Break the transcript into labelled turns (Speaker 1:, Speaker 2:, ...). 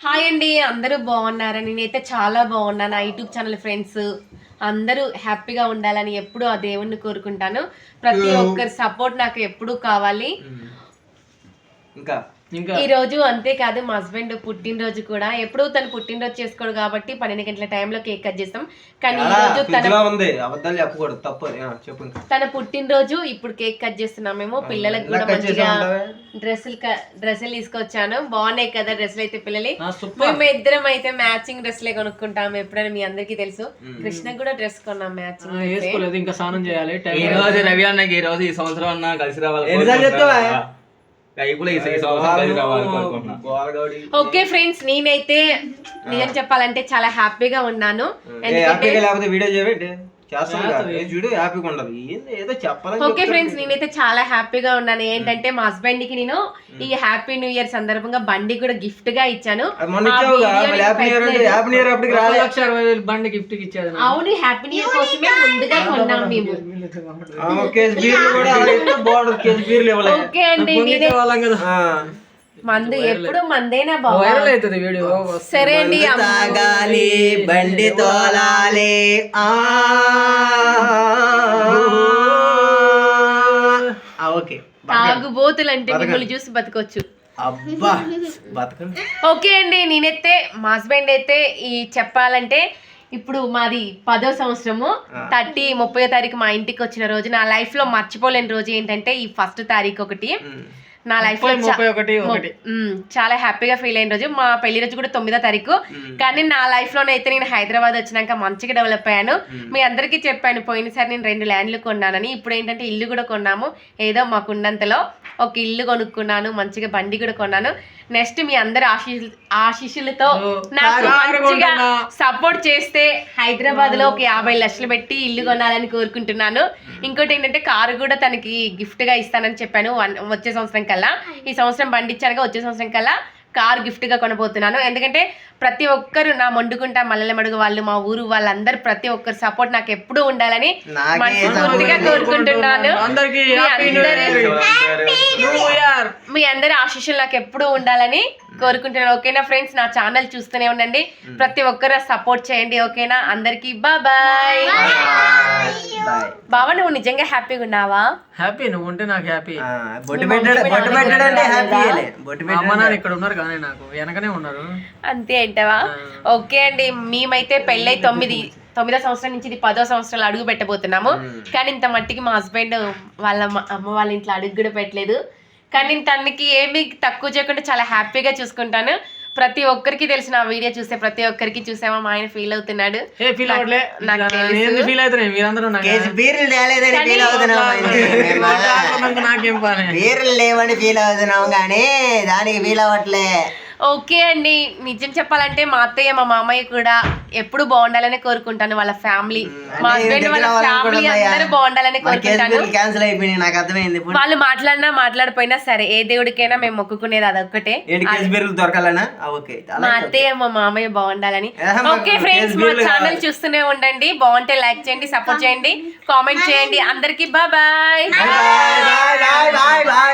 Speaker 1: Hi అండి అందరూ బాగున్నారా? నేనైతే చాలా బాగున్నాను. నా యూట్యూబ్ ఛానల్ ఫ్రెండ్స్ అందరూ హ్యాపీగా ఉండాలని ఎప్పుడూ ఆ దేవుణ్ణి కోరుకుంటాను. ప్రతి ఒక్కరి సపోర్ట్ నాకు ఎప్పుడూ కావాలి.
Speaker 2: ఇంకా
Speaker 3: ఇంకా
Speaker 1: ఈ రోజు అంతేకాదు మా హస్బెండ్ పుట్టినరోజు కూడా. ఎప్పుడూ తను పుట్టినరోజు చేసుకోడు కాబట్టి పన్నెండు గంటల టైంలో కేక్ కట్ చేస్తాం. కానీ ఈ రోజు తన
Speaker 2: ఫ్రిడ్జ్లో ఉంది. అబద్ధాలు చెప్పకూడదు. తప్పు. చెప్పు
Speaker 1: తన పుట్టినరోజు ఇప్పుడు కేక్ కట్ చేస్తున్నామేమో. పిల్లలకు
Speaker 2: ఇలా
Speaker 1: కూడా మంచిగా? డ్రెస్సులు డ్రెస్సులు తీసుకొచ్చాను. బాగున్నాయి కదా డ్రెస్సులు అయితే పిల్లలు. మేము ఇద్దరం అయితే మ్యాచింగ్ డ్రెస్లే కొనుక్కుంటాం. ఎప్పుడైనా మీ అందరికీ తెలుసు. కృష్ణ కూడా డ్రెస్ కొన్నాం మ్యాచింగ్
Speaker 3: వేసుకోలేదు. ఇంకా స్నానం చేయాలి.
Speaker 4: ఈ రోజు రవి అన్నకి ఈ రోజు ఈ సంవత్సరం అన్న కలిసి రావాలి.
Speaker 1: ఓకే ఫ్రెండ్స్ నేనైతే నిజం చెప్పాలంటే చాలా హ్యాపీగా ఉన్నాను. ఎందుకంటే
Speaker 2: హ్యాపీగా లేకపోతే వీడియో చేస్తాను
Speaker 3: చేస్తుంది.
Speaker 2: కదా. ఏ, చూడు హ్యాపీగా ఉండదు. ఏంది ఏదో చెప్పాలని
Speaker 1: ఓకే. ఫ్రెండ్స్ నేనైతే చాలా హ్యాపీగా ఉన్నాను. ఏంటంటే మా హస్బెండ్కి నేను ఈ హ్యాపీ న్యూ ఇయర్ సందర్భంగా బండి కూడా గిఫ్ట్గా ఇచ్చాను
Speaker 3: బండి గిఫ్ట్ ఇచ్చేది నాకు.
Speaker 1: అవును హ్యాపీ న్యూ ఇయర్ కోసమే ముందుగా కొన్నాం మేము. ఓకే అండి మందు ఎప్పుడు మందేనా
Speaker 3: వైరల్ అవుతుంది వీడియో
Speaker 1: సరే అండి.
Speaker 2: తాగాలి బండి తోలాలి. ఆ. ఆ, ఓకే.
Speaker 1: తాగుబోతులు అంటే మిమ్మల్ని చూసి బతకొచ్చు.
Speaker 2: అబ్బా బతకండి.
Speaker 1: ఓకే అండి నేనైతే మా హస్బెండ్ అయితే ఈ చెప్పాలంటే ఇప్పుడు మాది పదో సంవత్సరము. థర్టీ ముప్పై తారీఖు మా ఇంటికి వచ్చిన రోజు నా లైఫ్లో మర్చిపోలేని రోజు ఏంటంటే ఈ ఫస్ట్ తారీఖు ఒకటి. నా లైఫ్లో చాలా హ్యాపీగా ఫీల్ అయిన రోజు. మా పెళ్ళి రోజు కూడా తొమ్మిదో తారీఖు. కానీ నా లైఫ్లోనే అయితే నేను హైదరాబాద్ వచ్చినాక మంచిగా డెవలప్ అయ్యాను. మీ. అందరికీ చెప్పాను పోయినసారి నేను రెండు ల్యాండ్లు కొన్నానని. ఇప్పుడు ఏంటంటే ఇల్లు కూడా కొన్నాము. ఏదో మాకు ఉన్నంతలో ఒక ఇల్లు కొనుక్కున్నాను మంచిగా బండి కూడా కొన్నాను. నెక్స్ట్ మీ అందరి ఆశీస్సు ఆశీస్సులతో నాకు మంచిగా. సపోర్ట్ చేస్తే హైదరాబాద్లో ఒక యాభై లక్షలు పెట్టి ఇల్లు కొనాలని కోరుకుంటున్నాను. ఇంకోటి ఏంటంటే కారు కూడా తనకి గిఫ్ట్గా ఇస్తానని చెప్పాను. వచ్చే సంవత్సరం కల్లా ఈ సంవత్సరం బండి ఇచ్చానుగా వచ్చే సంవత్సరం కల్లా కార్ గిఫ్ట్గా కొనబోతున్నాను. ఎందుకంటే ప్రతి ఒక్కరు నా మొండుకుంటా మల్లెల మడుగు వాళ్ళు మా ఊరు వాళ్ళందరూ ప్రతి ఒక్కరు సపోర్ట్ నాకు ఎప్పుడూ ఉండాలని మనస్ఫూర్తిగా కోరుకుంటున్నాను. మీ అందరి ఆశీస్సులు నాకు ఎప్పుడూ ఉండాలని కోరుకుంటున్నాను. ఓకేనా ఫ్రెండ్స్? నా ఛానల్ చూస్తూనే ఉండండి. ప్రతి ఒక్కరు సపోర్ట్ చేయండి. ఓకేనా? అందరికి బాయ్
Speaker 2: బాయ్
Speaker 1: బావా నువ్వు నిజంగా హ్యాపీగా ఉన్నావా?
Speaker 3: హ్యాపీ నువ్వు ఉంటే నాకు హ్యాపీ
Speaker 2: బొట్టు పెట్టాడు బొట్టు పెట్టాడు అంటే హ్యాపీ బొట్టు
Speaker 3: అమ్మ
Speaker 2: పెట్టాడు
Speaker 3: నాన్న ఇక్కడ ఉన్నారు కానీ నాకు. వెనకనే ఉన్నారు.
Speaker 1: అంతే అంటావా? ఓకే అండి మేమైతే పెళ్ళై తొమ్మిది తొమ్మిదో సంవత్సరం నుంచి ఇది పదో సంవత్సరాలు అడుగు పెట్టబోతున్నాము. కానీ ఇంత మట్టికి మా హస్బెండ్ వాళ్ళ అమ్మ వాళ్ళ ఇంట్లో అడుగు కూడా పెట్టలేదు. కానీ నేను తనకి ఏమీ తక్కువ చేయకుండా చాలా హ్యాపీగా చూసుకుంటాను. ప్రతి ఒక్కరికి తెలిసిన ఆ వీడియో చూస్తే ప్రతి ఒక్కరికి చూసామా మా ఆయన ఫీల్ అవుతున్నాడు.
Speaker 3: ఏ ఫీల్ అవ్వట్లే.
Speaker 1: నాకు తెలుసు.
Speaker 3: నేను ఫీల్ అవుతున్నాయి? మీరందరూ నాకు
Speaker 2: కేజీ బీర్లు తేలేదని ఫీల్ అవుతున్నాం
Speaker 3: నాకు నాకేం పని?
Speaker 2: బీర్లు లేవని ఫీల్ అవుతున్నాం కానీ దానికి ఫీల్ అవ్వట్లే.
Speaker 1: ఓకే అండి. నిజం చెప్పాలంటే మా అత్తయ్య మా మామయ్య కూడా ఎప్పుడు బాగుండాలని కోరుకుంటాను. వాళ్ళ ఫ్యామిలీ మా హస్బెండ్ వాళ్ళ ఫ్యామిలీ అందరూ బాగుండాలని కోరుకుంటాను.
Speaker 2: క్యాన్సిల్ నాకు అర్థమైంది
Speaker 1: వాళ్ళు మాట్లాడినా మాట్లాడిపోయినా సరే ఏ దేవుడికైనా మేము మొక్కుకునేది అదొక్కటే.
Speaker 2: దొరకాలనా? ఓకే. చాలా
Speaker 1: మా అత్తయ్య మా మామయ్య బాగుండాలని. ఓకే ఫ్రెండ్స్ మా ఛానల్. చూస్తూనే ఉండండి. బాగుంటే లైక్ చేయండి సపోర్ట్ చేయండి కామెంట్ చేయండి. అందరికి bye
Speaker 2: bye bye bye bye